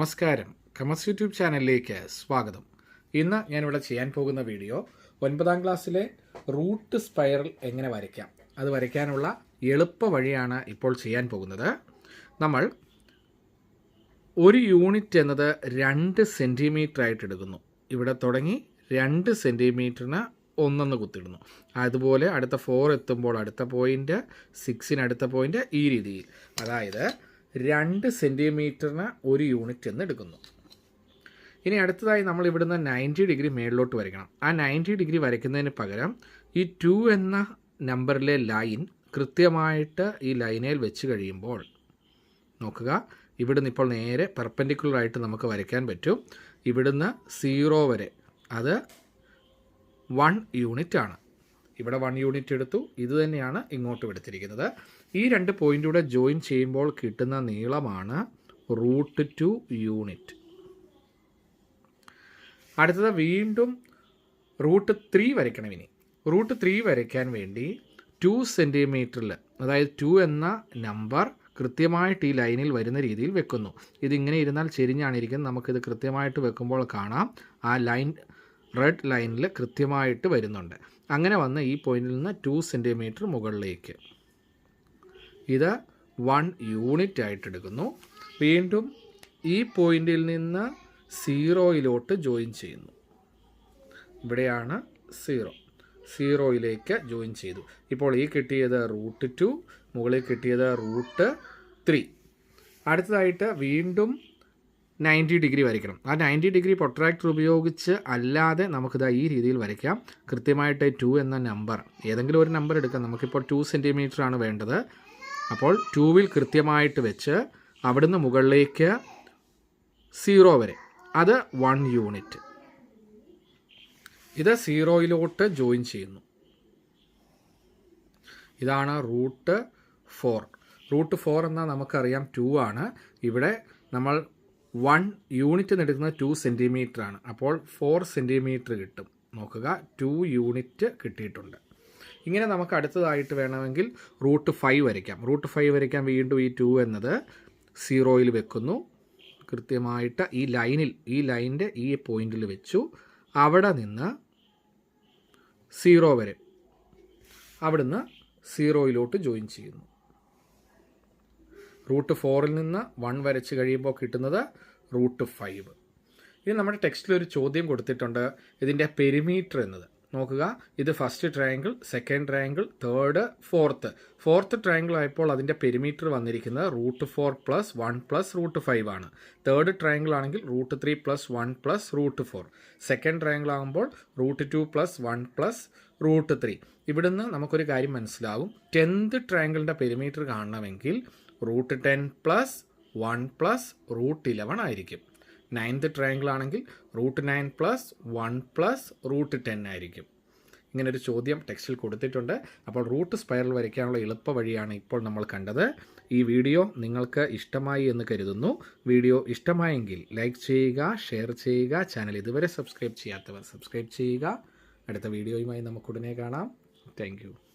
നമസ്കാരം. കമസ് യൂട്യൂബ് ചാനലിലേക്ക് സ്വാഗതം. ഇന്ന് ഞാനിവിടെ ചെയ്യാൻ പോകുന്ന വീഡിയോ ഒൻപതാം ക്ലാസ്സിലെ റൂട്ട് സ്പൈറൽ എങ്ങനെ വരയ്ക്കാം? അത് വരയ്ക്കാനുള്ള എളുപ്പ വഴിയാണ് ഇപ്പോൾ ചെയ്യാൻ പോകുന്നത്. നമ്മൾ ഒരു യൂണിറ്റ് എന്നത് രണ്ട് സെന്റിമീറ്റർ ആയിട്ട് എടുക്കുന്നു. ഇവിടെ തുടങ്ങി രണ്ട് സെന്റിമീറ്ററിന് ഒന്നെന്ന് കുത്തിടുന്നു അതുപോലെ അടുത്ത ഫോർ എത്തുമ്പോൾ അടുത്ത പോയിന്റ് സിക്സിന് അടുത്ത പോയിന്റ് ഈ രീതിയിൽ. അതായത് രണ്ട് സെന്റിമീറ്ററിന് ഒരു യൂണിറ്റ് എന്ന് എടുക്കുന്നു. ഇനി അടുത്തതായി നമ്മൾ ഇവിടുന്ന് നയന്റി ഡിഗ്രി മേളിലോട്ട് വരയ്ക്കണം. ആ നയന്റി ഡിഗ്രി വരയ്ക്കുന്നതിന് പകരം ഈ ടു എന്ന നമ്പറിലെ ലൈൻ കൃത്യമായിട്ട് ഈ ലൈനയിൽ വെച്ച് കഴിയുമ്പോൾ നോക്കുക ഇവിടുന്ന് ഇപ്പോൾ നേരെ പെർപ്പൻഡിക്കുലറായിട്ട് നമുക്ക് വരയ്ക്കാൻ പറ്റും. ഇവിടുന്ന് സീറോ വരെ. അത് വൺ യൂണിറ്റ് ആണ്. ഇവിടെ വൺ യൂണിറ്റ് എടുത്തു. ഇത് തന്നെയാണ് ഇങ്ങോട്ടും എടുത്തിരിക്കുന്നത്. ഈ രണ്ട് പോയിന്റൂടെ ജോയിൻ ചെയ്യുമ്പോൾ കിട്ടുന്ന നീളമാണ് റൂട്ട് ടു യൂണിറ്റ് അടുത്തത് വീണ്ടും റൂട്ട് ത്രീ വരയ്ക്കണം ഇനി. റൂട്ട് ത്രീ വരയ്ക്കാൻ വേണ്ടി ടു സെന്റിമീറ്ററിൽ അതായത് ടു എന്ന നമ്പർ കൃത്യമായിട്ട് ഈ ലൈനിൽ വരുന്ന രീതിയിൽ വെക്കുന്നു. ഇതിങ്ങനെ ഇരുന്നാൽ ചെരിഞ്ഞാണ് ഇരിക്കുന്നത്. നമുക്കിത് കൃത്യമായിട്ട് വെക്കുമ്പോൾ കാണാം. ആ ലൈൻ റെഡ് ലൈനിൽ കൃത്യമായിട്ട് വരുന്നുണ്ട്. അങ്ങനെ വന്ന് ഈ പോയിന്റിൽ നിന്ന് ടു സെന്റിമീറ്റർ മുകളിലേക്ക്. ഇത് വൺ യൂണിറ്റ് ആയിട്ട് എടുക്കുന്നു വീണ്ടും ഈ പോയിന്റിൽ നിന്ന് സീറോയിലോട്ട് ജോയിൻ ചെയ്യുന്നു. ഇവിടെയാണ് സീറോ സീറോയിലേക്ക് ജോയിൻ ചെയ്തു. ഇപ്പോൾ ഈ കിട്ടിയത് റൂട്ട് ടു മുകളിൽ കിട്ടിയത് റൂട്ട് ത്രീ അടുത്തതായിട്ട് വീണ്ടും നയന്റി ഡിഗ്രി വരയ്ക്കണം. ആ നയന്റി ഡിഗ്രി പ്രൊട്രാക്ടർ ഉപയോഗിച്ച് അല്ലാതെ നമുക്കിത് ഈ രീതിയിൽ വരയ്ക്കാം. കൃത്യമായിട്ട് ടു എന്ന നമ്പർ ഏതെങ്കിലും ഒരു നമ്പർ എടുക്കാം. നമുക്കിപ്പോൾ ടു സെന്റിമീറ്റർ ആണ് വേണ്ടത്. അപ്പോൾ ടൂവിൽ കൃത്യമായിട്ട് വെച്ച് അവിടുന്ന് മുകളിലേക്ക് സീറോ വരെ. അത് വൺ യൂണിറ്റ്. ഇത് സീറോയിലോട്ട് ജോയിൻ ചെയ്യുന്നു. ഇതാണ് റൂട്ട് ഫോർ. റൂട്ട് ഫോർ എന്നാൽ നമുക്കറിയാം ടു ആണ്. ഇവിടെ നമ്മൾ വൺ യൂണിറ്റ് എടുക്കുന്നത് ടു സെന്റിമീറ്റർ ആണ്. അപ്പോൾ ഫോർ സെന്റിമീറ്റർ കിട്ടും. നോക്കുക ടു യൂണിറ്റ് കിട്ടിയിട്ടുണ്ട്. ഇങ്ങനെ നമുക്ക് അടുത്തതായിട്ട് വേണമെങ്കിൽ റൂട്ട് ഫൈവ് വരയ്ക്കാം. റൂട്ട് ഫൈവ് വരയ്ക്കാൻ വീണ്ടും ഈ ടു എന്നത് സീറോയിൽ വെക്കുന്നു. കൃത്യമായിട്ട് ഈ ലൈനിൽ ഈ ലൈനിന്റെ ഈ പോയിന്റിൽ വെച്ചു. അവിടെ നിന്ന് സീറോ വരെ. അവിടുന്ന് സീറോയിലോട്ട് ജോയിൻ ചെയ്യുന്നു. റൂട്ട് ഫോറിൽ നിന്ന് വൺ വരച്ച് കഴിയുമ്പോൾ കിട്ടുന്നത് റൂട്ട് ഫൈവ്. ഇനി നമ്മുടെ ടെക്സ്റ്റിൽ ഒരു ചോദ്യം കൊടുത്തിട്ടുണ്ട്. ഇതിന്റെ പെരിമീറ്റർ എന്നത്. നോക്കുക. ഇത് first triangle second triangle third fourth. Fourth triangle ആയപ്പോൾ അതിന്റെ പെരിമീറ്റർ വന്നിരിക്കുന്നത് root four plus one plus root five ആണ്. തേർഡ് ട്രയാങ്കിൾ ആണെങ്കിൽ root three plus one plus root four. Second triangle ആകുമ്പോൾ root two plus one plus root three. ഇവിടുന്ന് നമുക്കൊരു കാര്യം മനസ്സിലാവും. ടെൻത്ത് ട്രയാങ്കിളിന്റെ പെരിമീറ്റർ കാണണമെങ്കിൽ root ten plus one plus root eleven ആയിരിക്കും. നയൻത്ത് ട്രയാങ്കിൾ ആണെങ്കിൽ root nine plus one plus root ten ആയിരിക്കും. ഇങ്ങനൊരു ചോദ്യം ടെക്സ്റ്റിൽ കൊടുത്തിട്ടുണ്ട്. അപ്പോൾ റൂട്ട് സ്പൈറൽ വരയ്ക്കാനുള്ള എളുപ്പ വഴിയാണ് ഇപ്പോൾ നമ്മൾ കണ്ടത്. ഈ വീഡിയോ നിങ്ങൾക്ക് ഇഷ്ടമായി എന്ന് കരുതുന്നു. വീഡിയോ ഇഷ്ടമായെങ്കിൽ ലൈക്ക് ചെയ്യുക ഷെയർ ചെയ്യുക ചാനൽ ഇതുവരെ സബ്സ്ക്രൈബ് ചെയ്യാത്തവർ സബ്സ്ക്രൈബ് ചെയ്യുക. അടുത്ത വീഡിയോയുമായി നമുക്ക് ഉടനെ കാണാം. താങ്ക്